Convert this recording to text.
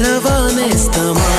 నిరవానేస్తామా